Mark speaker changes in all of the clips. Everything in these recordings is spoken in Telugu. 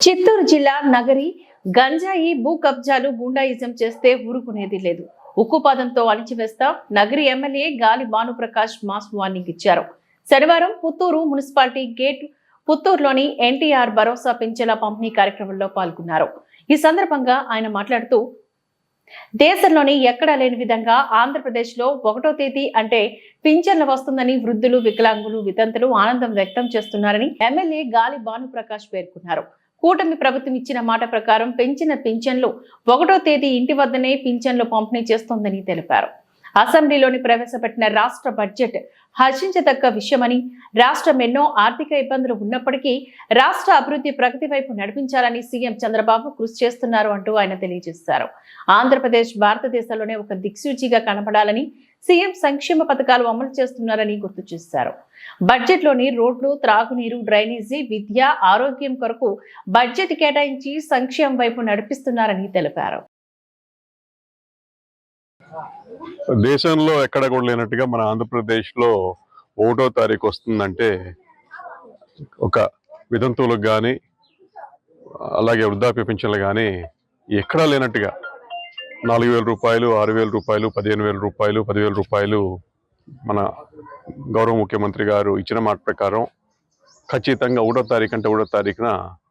Speaker 1: చిత్తూరు జిల్లా నగరి గంజాయి భూ కబ్జాలు గుండాయిజం చేస్తే ఊరుకునేది లేదు. ఉక్కుపాదంతో అణిచివేస్తా నగరి ఎమ్మెల్యే గాలి భానుప్రకాష్ మాస్ వార్నింగ్ ఇచ్చారు. శనివారం పుత్తూరు మున్సిపాలిటీ గేట్ పుత్తూరులోని ఎన్టీఆర్ భరోసా పింఛల పంపిణీ కార్యక్రమంలో పాల్గొన్నారు. ఈ సందర్భంగా ఆయన మాట్లాడుతూ దేశంలోని ఎక్కడా లేని విధంగా ఆంధ్రప్రదేశ్లో ఒకటో తేదీ అంటే పింఛన్లు వస్తుందని వృద్ధులు వికలాంగులు వితంతులు ఆనందం వ్యక్తం చేస్తున్నారని ఎమ్మెల్యే గాలి భానుప్రకాష్ పేర్కొన్నారు. కూటమి ప్రభుత్వం ఇచ్చిన మాట ప్రకారం పెంచిన పింఛన్లు ఒకటో తేదీ ఇంటి వద్దనే పింఛన్లు పంపిణీ చేస్తోందని తెలిపారు. అసెంబ్లీలోని ప్రవేశపెట్టిన రాష్ట్ర బడ్జెట్ హర్షించదగ్గ విషయమని రాష్ట్రం ఎన్నో ఆర్థిక ఇబ్బందులు ఉన్నప్పటికీ రాష్ట్ర అభివృద్ధి ప్రగతి వైపు నడిపించాలని సీఎం చంద్రబాబు కృషి చేస్తున్నారు అంటూ ఆయన తెలియజేశారు. ఆంధ్రప్రదేశ్ భారతదేశంలోనే ఒక దిక్సూచిగా కనపడాలని సీఎం సంక్షేమ పథకాలు అమలు చేస్తున్నారని గుర్తు చేశారు. బడ్జెట్లోని రోడ్లు త్రాగునీరు డ్రైనేజీ విద్య ఆరోగ్యం కొరకు బడ్జెట్ కేటాయించి సంక్షేమం వైపు నడిపిస్తున్నారని తెలిపారు.
Speaker 2: దేశంలో ఎక్కడ కూడా లేనట్టుగా మన ఆంధ్రప్రదేశ్లో ఒకటో తారీఖు వస్తుందంటే ఒక వితంతువులకు కానీ అలాగే వృద్ధాప్య పింఛన్లు కానీ ఎక్కడా లేనట్టుగా నాలుగు వేల రూపాయలు ఆరు వేల రూపాయలు పదిహేను వేల రూపాయలు పదివేల రూపాయలు మన గౌరవ ముఖ్యమంత్రి గారు ఇచ్చిన మాట ప్రకారం ఖచ్చితంగా ఒకటో తారీఖు అంటే ఒకటో తారీఖున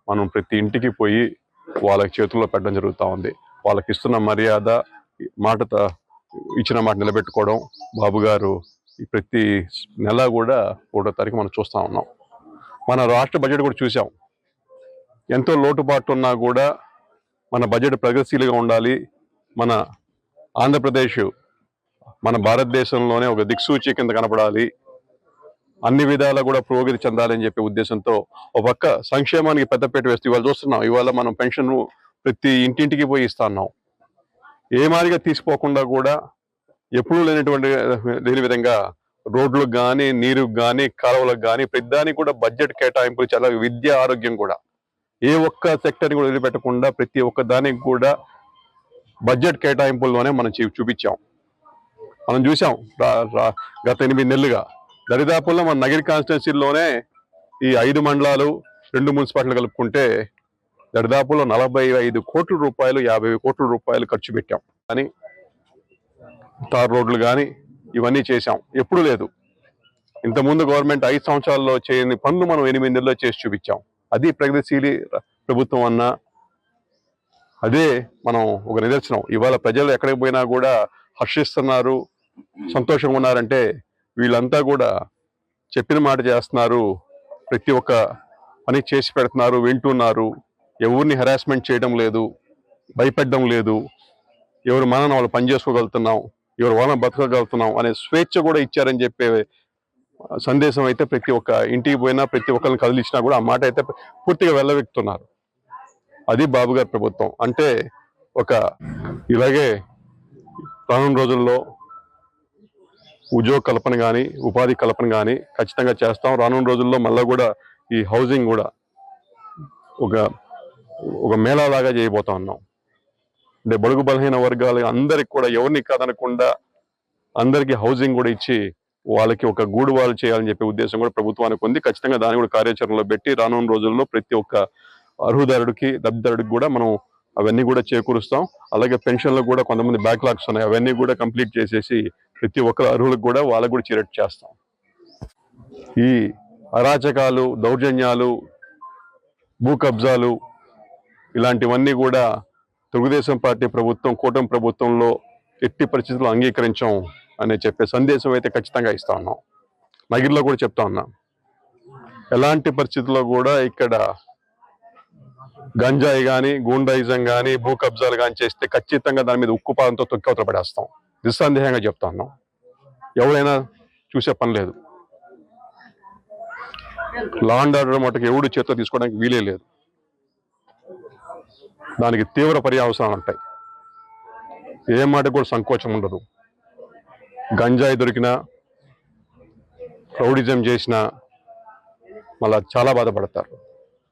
Speaker 2: మనం ప్రతి ఇంటికి పోయి వాళ్ళకి చేతుల్లో పెట్టడం జరుగుతూ ఉంది. వాళ్ళకి ఇస్తున్న మర్యాద మాట ఇచ్చిన మాట నిలబెట్టుకోవడం బాబు గారు ప్రతి నెల కూడా ఒకటో తారీఖు మనం చూస్తూ ఉన్నాం. మన రాష్ట్ర బడ్జెట్ కూడా చూసాం ఎంతో లోటుపాట్లు ఉన్నా కూడా మన బడ్జెట్ ప్రగతిశీలుగా ఉండాలి. మన ఆంధ్రప్రదేశ్ మన భారతదేశంలోనే ఒక దిక్సూచి కింద కనపడాలి. అన్ని విధాలా కూడా పురోగతి చెందాలని చెప్పే ఉద్దేశంతో ఒక పక్క సంక్షేమానికి పెద్దపేట వేస్తూ ఇవాళ చూస్తున్నాం. ఇవాళ మనం పెన్షన్ ప్రతి ఇంటింటికి పోయి ఇస్తున్నాం. ఏ మాదిరిగా తీసుకోకుండా కూడా ఎప్పుడూ లేనటువంటి లేని విధంగా రోడ్లకు కానీ నీరుకు కానీ కాలువలకు కానీ ప్రతిదానికి కూడా బడ్జెట్ కేటాయింపులు చాలా విద్య ఆరోగ్యం కూడా. ఏ ఒక్క సెక్టర్ని కూడా వదిలిపెట్టకుండా ప్రతి ఒక్క దానికి కూడా బడ్జెట్ కేటాయింపుల్లోనే మనం చూపించాం. మనం చూసాం గత ఎనిమిది నెలలుగా. దరిదాపుల్లో మన నగిరి కాన్స్టిట్యున్సీలోనే ఈ ఐదు మండలాలు రెండు మున్సిపాలిటీలు కలుపుకుంటే దరిదాపుల్లో నలభై ఐదు కోట్ల రూపాయలు యాభై కోట్ల రూపాయలు ఖర్చు పెట్టాం. కానీ తార్ రోడ్లు కానీ ఇవన్నీ చేశాం. ఎప్పుడు లేదు. ఇంతకుముందు గవర్నమెంట్ ఐదు సంవత్సరాల్లో చేయని పనులు మనం ఎనిమిది నెలల్లో చేసి చూపించాం. అది ప్రగతిశీలి ప్రభుత్వం అన్నా అదే మనం ఒక నిదర్శనం. ఇవాళ ప్రజలు ఎక్కడికి పోయినా కూడా హర్షిస్తున్నారు సంతోషంగా ఉన్నారంటే వీళ్ళంతా కూడా చెప్పిన మాట చేస్తున్నారు. ప్రతి ఒక్క పని చేసి పెడుతున్నారు వింటున్నారు. ఎవరిని హెరాస్మెంట్ చేయడం లేదు భయపెట్టడం లేదు. ఎవరు మనం వాళ్ళు పని చేసుకోగలుగుతున్నాం ఎవరు వాళ్ళని బతకగలుగుతున్నాం అనే స్వేచ్ఛ కూడా ఇచ్చారని చెప్పే సందేశం అయితే ప్రతి ఒక్క ఇంటికి పోయినా ప్రతి ఒక్కరిని కదిలించినా కూడా ఆ మాట అయితే పూర్తిగా వెళ్ళవెక్కుతున్నారు అది బాబు గారి ప్రభుత్వం. అంటే ఒక ఇలాగే రానున్న రోజుల్లో ఉద్యోగ కల్పన కానీ ఉపాధి కల్పన కానీ ఖచ్చితంగా చేస్తాం. రానున్న రోజుల్లో మళ్ళీ కూడా ఈ హౌసింగ్ కూడా ఒక ఒక మేళా లాగా చేయబోతా ఉన్నాం. అంటే బడుగు బలహీన వర్గాలు అందరికి కూడా ఎవరిని కాదనకుండా అందరికీ హౌసింగ్ కూడా ఇచ్చి వాళ్ళకి ఒక గూడు వాళ్ళు చేయాలని చెప్పే ఉద్దేశం కూడా ప్రభుత్వానికి ఉంది. ఖచ్చితంగా దాన్ని కూడా కార్యాచరణలో పెట్టి రానున్న రోజుల్లో ప్రతి ఒక్క అర్హుదారుడికి లబ్ధిదారుడికి కూడా మనం అవన్నీ కూడా చేకూరుస్తాం. అలాగే పెన్షన్లు కూడా కొంతమంది బ్యాక్లాగ్స్ ఉన్నాయి. అవన్నీ కూడా కంప్లీట్ చేసేసి ప్రతి ఒక్కరు అర్హులకు కూడా వాళ్ళకు కూడా చేరేట్ చేస్తాం. ఈ అరాచకాలు దౌర్జన్యాలు భూ కబ్జాలు ఇలాంటివన్నీ కూడా తెలుగుదేశం పార్టీ ప్రభుత్వం కూటమి ప్రభుత్వంలో ఎట్టి పరిస్థితుల్లో అంగీకరించాం అనే చెప్పే సందేశం అయితే ఖచ్చితంగా ఇస్తా ఉన్నాం. నగిరిలో కూడా చెప్తా ఉన్నాం. ఎలాంటి పరిస్థితుల్లో కూడా ఇక్కడ గంజాయి కానీ గూండాయిజం కానీ భూ కబ్జాలు కానీ చేస్తే ఖచ్చితంగా దాని మీద ఉక్కుపాదంతో తొక్కవతల పడేస్తాం. నిస్సందేహంగా చెప్తా ఉన్నాం. ఎవరైనా చూసే పని లేదు. లా అండ్ ఆర్డర్ మటుకు ఎవడు చేతిలో తీసుకోవడానికి వీలే లేదు. దానికి తీవ్ర పర్యావసరాలు ఉంటాయి. ఏ మాట కూడా సంకోచం ఉండదు. గంజాయి దొరికినా రౌడిజం చేసినా మళ్ళా చాలా బాధపడతారు.